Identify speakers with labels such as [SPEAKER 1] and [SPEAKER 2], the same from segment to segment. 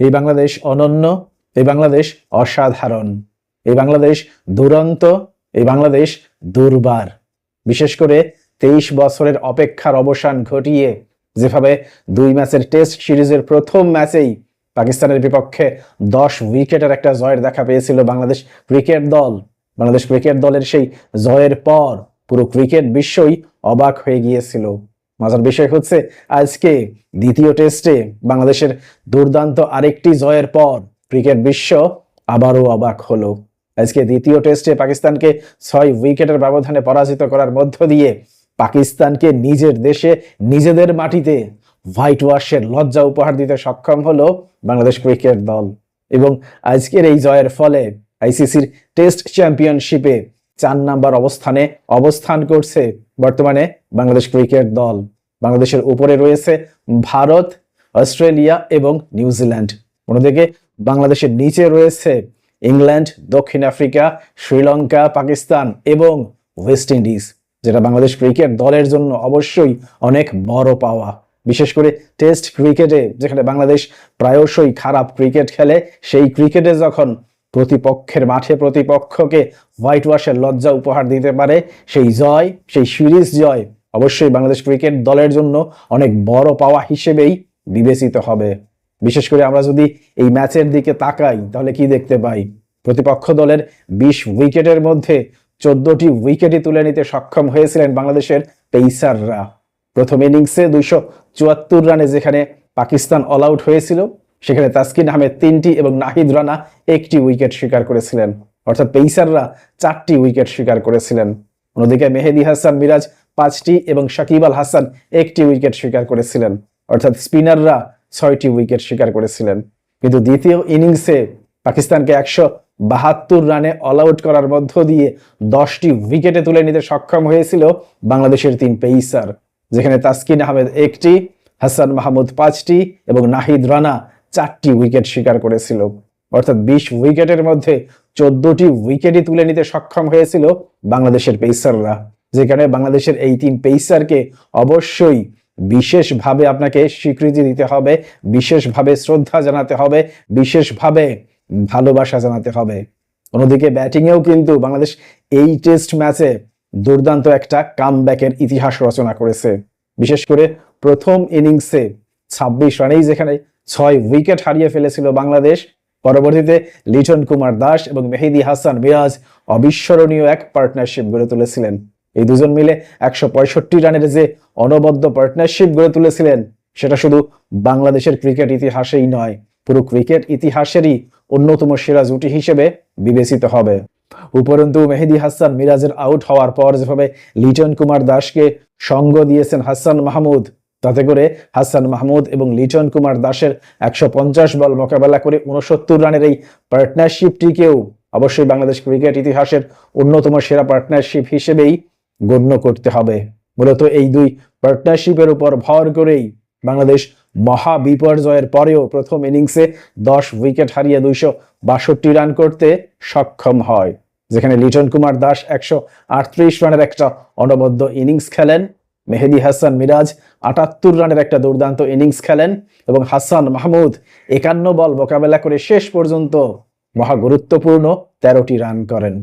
[SPEAKER 1] এই বাংলাদেশ অনন্য, এই বাংলাদেশ অসাধারণ, এই বাংলাদেশ দুরন্ত, এই বাংলাদেশ দুর্বার। বিশেষ করে তেইশ বছরের অপেক্ষার অবসান ঘটিয়ে যেভাবে দুই ম্যাচের টেস্ট সিরিজের প্রথম ম্যাচেই পাকিস্তানের বিপক্ষে দশ উইকেটের একটা জয়ের দেখা পেয়েছিল বাংলাদেশ ক্রিকেট দল। বাংলাদেশ ক্রিকেট দলের সেই জয়ের পর পুরো ক্রিকেট বিশ্বই অবাক হয়ে গিয়েছিল। মজার বিষয় হচ্ছে আজকে দ্বিতীয় টেস্টে বাংলাদেশের দুর্দান্ত আরেকটি জয়ের পর ক্রিকেট বিশ্ব আবারও অবাক হলো। আজকে দ্বিতীয় টেস্টে পাকিস্তানকে ছয় উইকেটের ব্যবধানে পরাজিত করার মধ্য দিয়ে পাকিস্তানকে নিজের দেশে নিজেদের মাটিতে হোয়াইট ওয়াশের লজ্জা উপহার দিতে সক্ষম হলো বাংলাদেশ ক্রিকেট দল। এবং আজকের এই জয়ের ফলে আইসিসির টেস্ট চ্যাম্পিয়নশিপে চার নাম্বার অবস্থানে অবস্থান করছে বর্তমানে বাংলাদেশ ক্রিকেট দল। বাংলাদেশের উপরে রয়েছে ভারত, অস্ট্রেলিয়া এবং নিউজিল্যান্ড অন্যদিকে বাংলাদেশের নিচে রয়েছে ইংল্যান্ড, দক্ষিণ আফ্রিকা, শ্রীলঙ্কা, পাকিস্তান এবং ওয়েস্ট ইন্ডিজ, যেটা বাংলাদেশ ক্রিকেট দলের জন্য অবশ্যই অনেক বড় পাওয়া। বিশেষ করে টেস্ট ক্রিকেটে, যেখানে বাংলাদেশ প্রায়শই খারাপ ক্রিকেট খেলে, সেই ক্রিকেটে যখন প্রতিপক্ষের মাঠে প্রতিপক্ষকে হোয়াইট ওয়াশের লজ্জা উপহার দিতে পারে। সেই জয়, সেই সিরিজ জয় অবশ্যই বাংলাদেশ ক্রিকেট দলের জন্য অনেক বড় পাওয়া হিসেবেই বিবেচিত হবে। বিশেষ করে আমরা যদি এই ম্যাচের দিকে তাকাই, তাহলে কি দেখতে পাই? প্রতিপক্ষ দলের বিশ উইকেটের মধ্যে চোদ্দটি উইকেটই তুলে নিতে সক্ষম হয়েছিলেন বাংলাদেশের পেইসাররা। প্রথম ইনিংসে দুইশো চুয়াত্তর রানে যেখানে পাকিস্তান অল আউট হয়েছিল সেখানে তাসকিন আহমেদ তিনটি এবং নাহিদ রানা একটি উইকেট শিকার করেছিলেন। অর্থাৎ পেইসাররা চারটি উইকেট শিকার করেছিলেন। অন্যদিকে মেহেদি হাসান মিরাজ পাঁচটি এবং সাকিব আল হাসান একটি উইকেট শিকার করেছিলেন। অর্থাৎ স্পিনাররা ছয়টি উইকেট শিকার করেছিলেন। কিন্তু দ্বিতীয় ইনিংসে পাকিস্তানকে একশো বাহাত্তর রানে অল আউট করার মধ্য দিয়ে দশটি উইকেটে তুলে নিতে সক্ষম হয়েছিল বাংলাদেশের তিন পেইসার, যেখানে তাসকিন আহমেদ একটি, হাসান মাহমুদ পাঁচটি এবং নাহিদ রানা চারটি উইকেট শিকার করেছিল। অর্থাৎ বিশ উইকেটের মধ্যে চোদ্দটি উইকেটই তুলে নিতে সক্ষম হয়েছিল বাংলাদেশের পেসাররা যেখানে বাংলাদেশের এই তিন পেসারকে অবশ্যই বিশেষভাবে আপনাকে স্বীকৃতি দিতে হবে, বিশেষভাবে শ্রদ্ধা জানাতে হবে, বিশেষভাবে ভালোবাসা জানাতে হবে। অন্যদিকে ব্যাটিংয়েও কিন্তু বাংলাদেশ এই টেস্ট ম্যাচে দুর্দান্ত একটা কামব্যাকের ইতিহাস রচনা করেছে। বিশেষ করে প্রথম ইনিংসে ছাব্বিশ রানেই যেখানে ছয় উইকেট হারিয়ে ফেলেছিল বাংলাদেশ। পরবর্তীতে লিটন কুমার দাস এবং মেহেদি হাসান মিরাজ অবিস্মরণীয় এক পার্টনারশিপ গড়ে তুলেছিলেন। এই দুজন মিলে একশো পঁয়ষট্টি রানের যে অনবদ্য পার্টনারশিপ গড়ে তুলেছিলেন, সেটা শুধু বাংলাদেশের ক্রিকেট ইতিহাসেই নয়, পুরো ক্রিকেট ইতিহাসেরই অন্যতম সেরা জুটি হিসেবে বিবেচিত হবে। উপরন্তু মেহেদি হাসান মিরাজের আউট হওয়ার পর যেভাবে লিটন কুমার দাসকে সঙ্গ দিয়েছেন হাসান মাহমুদ তাতে করে হাসান মাহমুদ এবং লিটন কুমার দাসের একশো পঞ্চাশ বল মোকাবেলা করে উনসত্তর রানের এই পার্টনারশিপটিকেও অবশ্যই বাংলাদেশ ক্রিকেট ইতিহাসের অন্যতম সেরা পার্টনারশিপ হিসেবেই গণ্য করতে হবে। মূলত এই দুই পার্টনারশিপের উপর ভর করেই বাংলাদেশ মহা বিপর্যয়ের পরেও প্রথম ইনিংসে দশ উইকেট হারিয়ে দুইশো বাষট্টি রান করতে সক্ষম হয়, যেখানে লিটন কুমার দাস একশো আটত্রিশ রানের একটা অনবদ্য ইনিংস খেলেন। মেহেদি হাসান মিরাজ আটাত্তর রানের একটা দুর্দান্ত ইনিংস খেলেন এবং হাসান মাহমুদ একান্ন বল মোকাবেলা করে শেষ পর্যন্ত মহা গুরুত্বপূর্ণ তেরোটি রান করেন।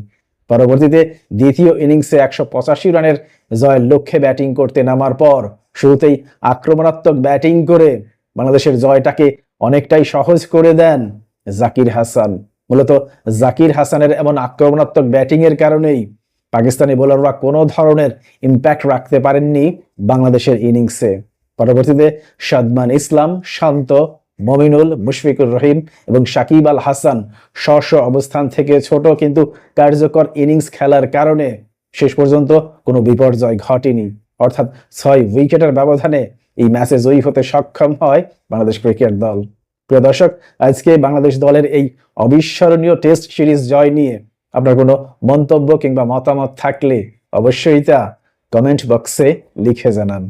[SPEAKER 1] পরবর্তীতে দ্বিতীয় ইনিংসে একশো পঁচাশি রানের জয়ের লক্ষ্যে ব্যাটিং করতে নামার পর শুরুতেই আক্রমণাত্মক ব্যাটিং করে বাংলাদেশের জয়টাকে অনেকটাই সহজ করে দেন জাকির হাসান। মূলত জাকির হাসানের এমন আক্রমণাত্মক ব্যাটিং এর কারণেই পাকিস্তানি বোলাররা কোনো ধরনের ইম্প্যাক্ট রাখতে পারেননি বাংলাদেশের ইনিংসে পরবর্তীতে সাদমান ইসলাম, শান্ত, মমিনুল, মুশফিকুর রহিম এবং সাকিব আল হাসান স্ব অবস্থান থেকে ছোট কিন্তু কার্যকর ইনিংস খেলার কারণে শেষ পর্যন্ত কোনো বিপর্যয় ঘটেনি। অর্থাৎ ছয় উইকেটের ব্যবধানে এই ম্যাচে জয়ী হতে সক্ষম হয় বাংলাদেশ ক্রিকেট দল। প্রিয় দর্শক, আজকে বাংলাদেশ দলের এই অবিস্মরণীয় টেস্ট সিরিজ জয় নিয়ে আপনার কোনো মন্তব্য কিংবা মতামত থাকলে অবশ্যই তা কমেন্ট বক্সে লিখে জানান।